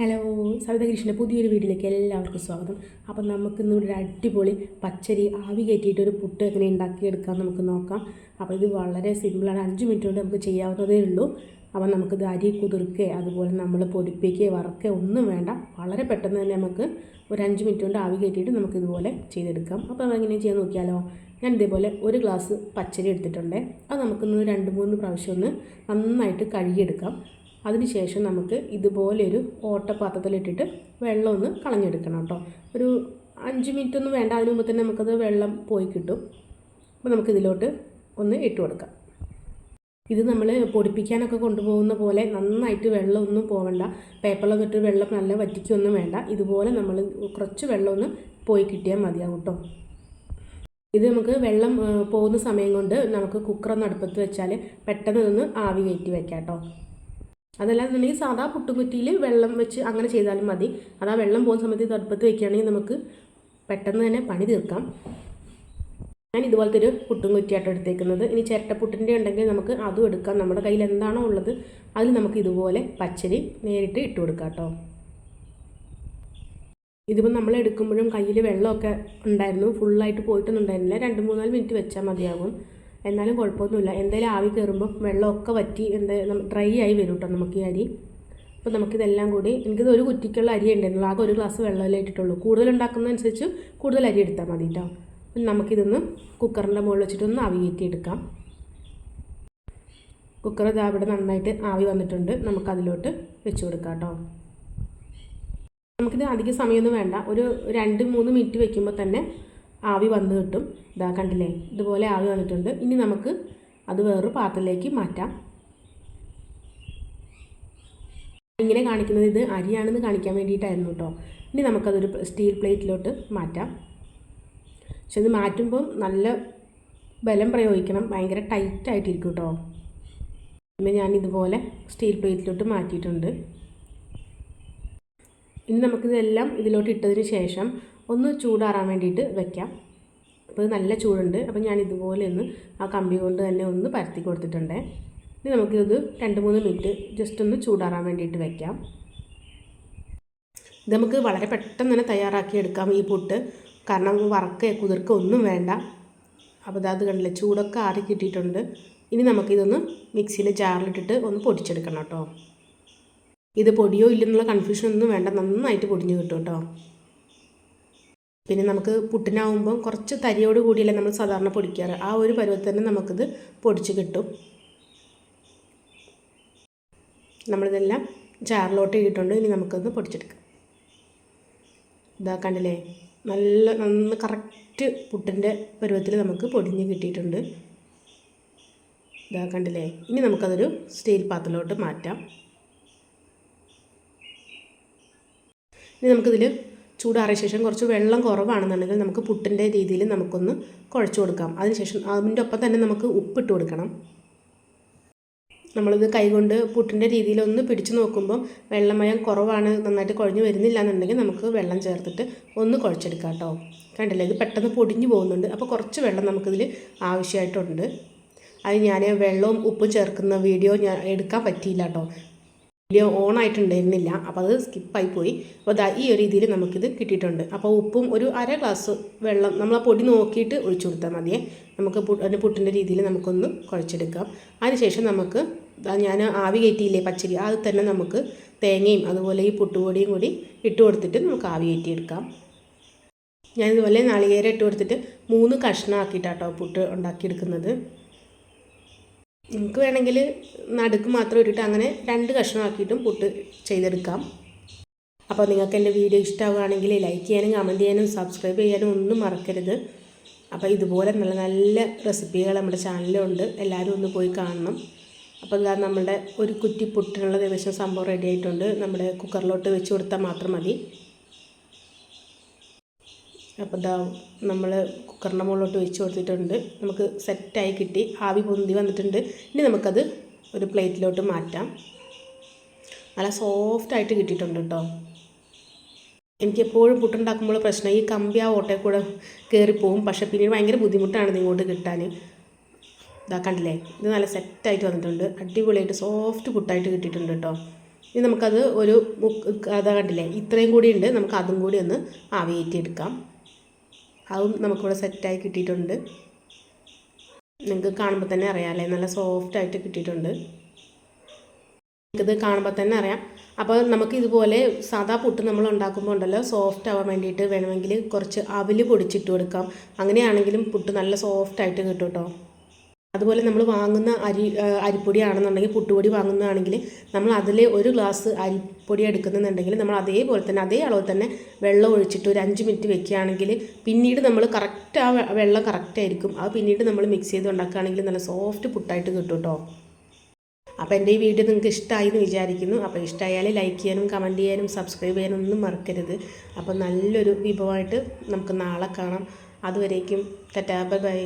Hello Savitha കൃഷ്ണന്റെ പുതിയൊരു വീട്ടിലേക്ക് എല്ലാവർക്കും സ്വാഗതം. അപ്പം നമുക്ക് ഇന്ന് ഒരു അടിപൊളി പച്ചരി ആവി കയറ്റിയിട്ട് ഒരു പുട്ട് എങ്ങനെ ഉണ്ടാക്കിയെടുക്കാൻ നമുക്ക് നോക്കാം. അപ്പോൾ ഇത് വളരെ സിമ്പിളാണ്. അഞ്ച് മിനിറ്റ് കൊണ്ട് നമുക്ക് ചെയ്യാവുന്നതേ ഉള്ളൂ. അപ്പം നമുക്കിത് അരി കുതിർക്കുക അതുപോലെ നമ്മൾ പൊടിപ്പിക്കുക വറക്കുക ഒന്നും വേണ്ട. വളരെ പെട്ടെന്ന് തന്നെ നമുക്ക് ഒരു അഞ്ച് മിനിറ്റ് കൊണ്ട് ആവി കയറ്റിയിട്ട് നമുക്ക് ഇതുപോലെ ചെയ്തെടുക്കാം. അപ്പോൾ അതെങ്ങനെ ചെയ്യാൻ നോക്കിയാലോ ഞാൻ ഇതേപോലെ ഒരു ഗ്ലാസ് പച്ചരി എടുത്തിട്ടുണ്ട്. അത് നമുക്കൊന്ന് രണ്ട് മൂന്ന് പ്രാവശ്യം ഒന്ന് നന്നായിട്ട് കഴുകിയെടുക്കാം. അതിനുശേഷം നമുക്ക് ഇതുപോലെ ഒരു ഓട്ടപാത്രത്തിലിട്ടിട്ട് വെള്ളം ഒന്ന് കളഞ്ഞെടുക്കണം കേട്ടോ. ഒരു അഞ്ച് മിനിറ്റ് ഒന്നും വേണ്ട അതിന് മുമ്പ് തന്നെ നമുക്കത് വെള്ളം പോയി കിട്ടും. അപ്പോൾ നമുക്കിതിലോട്ട് ഒന്ന് ഇട്ട് കൊടുക്കാം. ഇത് നമ്മൾ പൊടിപ്പിക്കാനൊക്കെ കൊണ്ടുപോകുന്ന പോലെ നന്നായിട്ട് വെള്ളമൊന്നും പോകണ്ട പേപ്പറിലൊന്നും ഇട്ട് വെള്ളം നല്ല വറ്റിക്കൊന്നും വേണ്ട. ഇതുപോലെ നമ്മൾ കുറച്ച് വെള്ളം ഒന്ന് പോയി കിട്ടിയാൽ മതിയാകും കേട്ടോ. ഇത് നമുക്ക് വെള്ളം പോകുന്ന സമയം കൊണ്ട് നമുക്ക് കുക്കറൊന്ന് അടുപ്പത്ത് വെച്ചാൽ പെട്ടെന്ന് ഇതൊന്ന് ആവി കയറ്റി വെക്കാം കേട്ടോ. അതല്ലാന്നുണ്ടെങ്കിൽ സാധാ പുട്ടുകുറ്റിയിൽ വെള്ളം വെച്ച് അങ്ങനെ ചെയ്താലും മതി. അതാ വെള്ളം പോകുന്ന സമയത്ത് തടുപ്പത്ത് വെക്കുകയാണെങ്കിൽ നമുക്ക് പെട്ടെന്ന് തന്നെ പണി തീർക്കാം. ഞാൻ ഇതുപോലത്തെ ഒരു പുട്ടും കുറ്റിയായിട്ട് എടുത്തേക്കുന്നത്. ഇനി ചിരട്ടപ്പുട്ടിന്റെ ഉണ്ടെങ്കിൽ നമുക്ക് അതും എടുക്കാം. നമ്മുടെ കയ്യിൽ എന്താണോ ഉള്ളത് അതിൽ നമുക്ക് ഇതുപോലെ പച്ചരി നേരിട്ട് ഇട്ട് കൊടുക്കാം കേട്ടോ. ഇതിപ്പോൾ നമ്മൾ എടുക്കുമ്പോഴും കയ്യിൽ വെള്ളമൊക്കെ ഉണ്ടായിരുന്നു. ഫുള്ളായിട്ട് പോയിട്ടൊന്നും ഉണ്ടായിരുന്നില്ല. രണ്ട് മൂന്നാൽ മിനിറ്റ് വെച്ചാൽ മതിയാകും. എന്നാലും കുഴപ്പമൊന്നുമില്ല. എന്തായാലും ആവി കയറുമ്പോൾ വെള്ളമൊക്കെ വറ്റി എന്താ ഡ്രൈ ആയി വരും കേട്ടോ നമുക്ക് ഈ അരി. അപ്പോൾ നമുക്കിതെല്ലാം കൂടി എനിക്കിത് ഒരു കുറ്റിക്കുള്ള അരി ഉണ്ടായിരുന്നുള്ളൂ. ആകെ ഒരു ഗ്ലാസ് വെള്ളമല്ലേ ഇട്ടിട്ടുള്ളൂ. കൂടുതൽ ഉണ്ടാക്കുന്നതനുസരിച്ച് കൂടുതൽ അരി എടുത്താൽ മതി കേട്ടോ അപ്പം നമുക്കിതൊന്ന് കുക്കറിന്റെ മുകളിൽ വെച്ചിട്ടൊന്ന് ആവി കയറ്റി എടുക്കാം കുക്കർ ഇതാ ഇവിടെ നന്നായിട്ട് ആവി വന്നിട്ടുണ്ട്. നമുക്കതിലോട്ട് വെച്ച് കൊടുക്കാം കേട്ടോ നമുക്കിത് അധിക സമയമൊന്നും വേണ്ട. ഒരു രണ്ട് മൂന്ന് മിനിറ്റ് വെക്കുമ്പോൾ തന്നെ ആവി വന്ന് കിട്ടും. ഇതാ കണ്ടില്ലേ? ഇതുപോലെ ആവി വന്നിട്ടുണ്ട്. ഇനി നമുക്ക് അത് വേറൊരു പാത്രത്തിലേക്ക് മാറ്റാം. ഇങ്ങനെ കാണിക്കുന്നത് ഇത് അരിയാണെന്ന് കാണിക്കാൻ വേണ്ടിയിട്ടായിരുന്നു കേട്ടോ ഇനി നമുക്കതൊരു സ്റ്റീൽ പ്ലേറ്റിലോട്ട് മാറ്റാം. പക്ഷെ ഇത് മാറ്റുമ്പോൾ നല്ല ബലം പ്രയോഗിക്കണം. ഭയങ്കര ടൈറ്റായിട്ടിരിക്കും കേട്ടോ പിന്നെ ഞാൻ ഇതുപോലെ സ്റ്റീൽ പ്ലേറ്റിലോട്ട് മാറ്റിയിട്ടുണ്ട്. ഇനി നമുക്കിതെല്ലാം ഇതിലോട്ട് ഇട്ടതിന് ശേഷം ഒന്ന് ചൂടാറാൻ വേണ്ടിയിട്ട് വെക്കാം. അപ്പോൾ ഇത് നല്ല ചൂടുണ്ട്. അപ്പോൾ ഞാൻ ഇതുപോലെ ഒന്ന് ആ കമ്പി കൊണ്ട് തന്നെ ഒന്ന് പരത്തി കൊടുത്തിട്ടുണ്ട്. ഇനി നമുക്കിത് രണ്ട് മൂന്ന് മിനിറ്റ് ജസ്റ്റ് ഒന്ന് ചൂടാറാൻ വേണ്ടിയിട്ട് വെക്കാം. ഇത് നമുക്ക് വളരെ പെട്ടെന്ന് തന്നെ തയ്യാറാക്കി എടുക്കാം ഈ പുട്ട്. കാരണം വറക്കുക കുതിർക്കുക ഒന്നും വേണ്ട. അപ്പോൾ അത് കണ്ടില്ല ചൂടൊക്കെ ആറി കിട്ടിയിട്ടുണ്ട്. ഇനി നമുക്കിതൊന്ന് മിക്സിയിൽ ജാറിലിട്ടിട്ട് ഒന്ന് പൊടിച്ചെടുക്കണം കേട്ടോ. ഇത് പൊടിയോ ഇല്ലെന്നുള്ള കൺഫ്യൂഷൻ ഒന്നും വേണ്ട. നന്നായിട്ട് പൊടിഞ്ഞ് കിട്ടും കേട്ടോ. പിന്നെ നമുക്ക് പുട്ടിനാവുമ്പം കുറച്ച് തരിയോട് കൂടിയല്ലേ നമ്മൾ സാധാരണ പൊടിക്കാറ്. ആ ഒരു പരുവത്തിൽ തന്നെ നമുക്കിത് പൊടിച്ച് കിട്ടും. നമ്മളിതെല്ലാം ജാറിലോട്ട് ഇട്ടിട്ടുണ്ട്. ഇനി നമുക്കൊന്ന് പൊടിച്ചെടുക്കാം. ഇതാ കണ്ടില്ലേ? നല്ല നന്ന് കറക്റ്റ് പുട്ടിന്റെ പരുവത്തിൽ നമുക്ക് പൊടിഞ്ഞ് കിട്ടിയിട്ടുണ്ട്. ഇതാ കണ്ടില്ലേ? ഇനി നമുക്കതൊരു സ്റ്റീൽ പാത്രത്തിലോട്ട് മാറ്റാം. ഇനി നമുക്കിതിൽ ചൂടാറിയ ശേഷം കുറച്ച് വെള്ളം കുറവാണെന്നുണ്ടെങ്കിൽ നമുക്ക് പുട്ടിന്റെ രീതിയിൽ നമുക്കൊന്ന് കുഴച്ച് കൊടുക്കാം. അതിനുശേഷം അതിന്റെ ഒപ്പം തന്നെ നമുക്ക് ഉപ്പിട്ട് കൊടുക്കണം. നമ്മളിത് കൈകൊണ്ട് പുട്ടിന്റെ രീതിയിൽ ഒന്ന് പിടിച്ച് നോക്കുമ്പോൾ വെള്ളമയം കുറവാണ് നന്നായിട്ട് കുഴഞ്ഞു വരുന്നില്ല എന്നുണ്ടെങ്കിൽ നമുക്ക് വെള്ളം ചേർത്തിട്ട് ഒന്ന് കുഴച്ചെടുക്കാം കേട്ടോ. കണ്ടില്ലേ ഇത് പെട്ടെന്ന് പൊടിഞ്ഞു പോകുന്നുണ്ട്. അപ്പോൾ കുറച്ച് വെള്ളം നമുക്കിതിൽ ആവശ്യമായിട്ടുണ്ട്. അത് ഞാൻ വെള്ളവും ഉപ്പും ചേർക്കുന്ന വീഡിയോ ഞാൻ എടുക്കാൻ പറ്റിയില്ല കേട്ടോ. വീഡിയോ ഓൺ ആയിട്ടുണ്ടായിരുന്നില്ല. അപ്പോൾ അത് സ്കിപ്പായി പോയി. അപ്പോൾ ദാ ഈ ഒരു രീതിയിൽ നമുക്കിത് കിട്ടിയിട്ടുണ്ട്. അപ്പോൾ ഉപ്പും ഒരു അര ഗ്ലാസ് വെള്ളം നമ്മൾ ആ പൊടി നോക്കിയിട്ട് ഒഴിച്ചു കൊടുത്താൽ മതിയേ. നമുക്ക് അതിന്റെ പുട്ടിന്റെ രീതിയിൽ നമുക്കൊന്ന് കുഴച്ചെടുക്കാം. അതിനുശേഷം നമുക്ക് ഞാൻ ആവി കയറ്റിയില്ലേ പച്ചരി അത് തന്നെ നമുക്ക് തേങ്ങയും അതുപോലെ ഈ പുട്ടുപൊടിയും കൂടി ഇട്ട് കൊടുത്തിട്ട് നമുക്ക് ആവി കയറ്റിയെടുക്കാം. ഞാനിതുപോലെ നാളികേരം ഇട്ട് കൊടുത്തിട്ട് മൂന്ന് കഷ്ണമാക്കിയിട്ടാട്ടോ പുട്ട് ഉണ്ടാക്കിയെടുക്കുന്നത്. നിങ്ങൾക്ക് വേണമെങ്കിൽ നടുക്ക് മാത്രം ഇട്ടിട്ട് അങ്ങനെ രണ്ട് കഷ്ണമാക്കിയിട്ടും പുട്ട് ചെയ്തെടുക്കാം. അപ്പോൾ നിങ്ങൾക്ക് എന്റെ വീഡിയോ ഇഷ്ടമാവുകയാണെങ്കിൽ ലൈക്ക് ചെയ്യാനും കമന്റ് ചെയ്യാനും സബ്സ്ക്രൈബ് ചെയ്യാനും ഒന്നും മറക്കരുത്. അപ്പോൾ ഇതുപോലെ നല്ല നല്ല റെസിപ്പികൾ നമ്മുടെ ചാനലിലുണ്ട്. എല്ലാവരും ഒന്ന് പോയി കാണണം. അപ്പോൾ ഇതാ നമ്മുടെ ഒരു കുറ്റി പുട്ടിനുള്ള ദിവസം സംഭവം റെഡി ആയിട്ടുണ്ട്. നമ്മുടെ കുക്കറിലോട്ട് വെച്ച് കൊടുത്താൽ മാത്രം മതി. അപ്പോൾ ഇതാ നമ്മൾ കുക്കറിന്റെ മുകളിലോട്ട് വെച്ച് കൊടുത്തിട്ടുണ്ട്. നമുക്ക് സെറ്റായി കിട്ടി. ആവി പൊന്തി വന്നിട്ടുണ്ട്. ഇനി നമുക്കത് ഒരു പ്ലേറ്റിലോട്ട് മാറ്റാം. നല്ല സോഫ്റ്റായിട്ട് കിട്ടിയിട്ടുണ്ട് കേട്ടോ. എനിക്കെപ്പോഴും പുട്ടുണ്ടാക്കുമ്പോൾ പ്രശ്നം ഈ കമ്പി ആ ഓട്ടയിൽ കൂടെ കയറിപ്പോവും പക്ഷെ പിന്നീട് ഭയങ്കര ബുദ്ധിമുട്ടാണ് ഇങ്ങോട്ട് കിട്ടാൻ. ഇതാ കണ്ടില്ലേ? ഇത് നല്ല സെറ്റായിട്ട് വന്നിട്ടുണ്ട്. അടിപൊളിയായിട്ട് സോഫ്റ്റ് പുട്ടായിട്ട് കിട്ടിയിട്ടുണ്ട് കേട്ടോ. ഇനി നമുക്കത് ഒരു അതാ കണ്ടില്ലേ? ഇത്രയും കൂടി ഉണ്ട്. നമുക്ക് അതും കൂടി ഒന്ന് ആവിയേറ്റിയെടുക്കാം. അതും നമുക്കിവിടെ സെറ്റായി കിട്ടിയിട്ടുണ്ട്. നിങ്ങൾക്ക് കാണുമ്പോൾ തന്നെ അറിയാമല്ലേ നല്ല സോഫ്റ്റായിട്ട് കിട്ടിയിട്ടുണ്ട്. ഇത് കാണുമ്പോൾ തന്നെ അറിയാം. അപ്പോൾ നമുക്ക് ഇതുപോലെ സാധാ പുട്ട് നമ്മൾ ഉണ്ടാക്കുമ്പോൾ ഉണ്ടല്ലോ സോഫ്റ്റ് ആവാൻ വേണ്ടിയിട്ട് വേണമെങ്കിൽ കുറച്ച് അവിൽ പൊടിച്ചിട്ട് കൊടുക്കാം. അങ്ങനെയാണെങ്കിലും പുട്ട് നല്ല സോഫ്റ്റായിട്ട് കിട്ടും കേട്ടോ. അതുപോലെ നമ്മൾ വാങ്ങുന്ന അരി അരിപ്പൊടി ആണെന്നുണ്ടെങ്കിൽ പുട്ടുപൊടി വാങ്ങുന്നതാണെങ്കിൽ നമ്മൾ അതിൽ ഒരു ഗ്ലാസ് അരിപ്പൊടി എടുക്കുന്നുണ്ടെങ്കിൽ നമ്മൾ അതേപോലെ തന്നെ അതേ അളവ് തന്നെ വെള്ളം ഒഴിച്ചിട്ട് ഒരു അഞ്ച് മിനിറ്റ് വെക്കുകയാണെങ്കിൽ പിന്നീട് നമ്മൾ കറക്റ്റ് ആ വെള്ളം കറക്റ്റ് ആയിരിക്കും. അത് പിന്നീട് നമ്മൾ മിക്സ് ചെയ്ത് ഉണ്ടാക്കുകയാണെങ്കിൽ നല്ല സോഫ്റ്റ് പുട്ടായിട്ട് കിട്ടും കേട്ടോ. അപ്പോൾ എന്റെ ഈ വീഡിയോ നിങ്ങൾക്ക് ഇഷ്ടമായി എന്ന് വിചാരിക്കുന്നു. അപ്പോൾ ഇഷ്ടമായാൽ ലൈക്ക് ചെയ്യാനും കമന്റ് ചെയ്യാനും സബ്സ്ക്രൈബ് ചെയ്യാനും ഒന്നും മറക്കരുത്. അപ്പോൾ നല്ലൊരു വിഭവമായിട്ട് നമുക്ക് നാളെ കാണാം. അതുവരേക്കും ടാറ്റാ ബൈ ബൈ.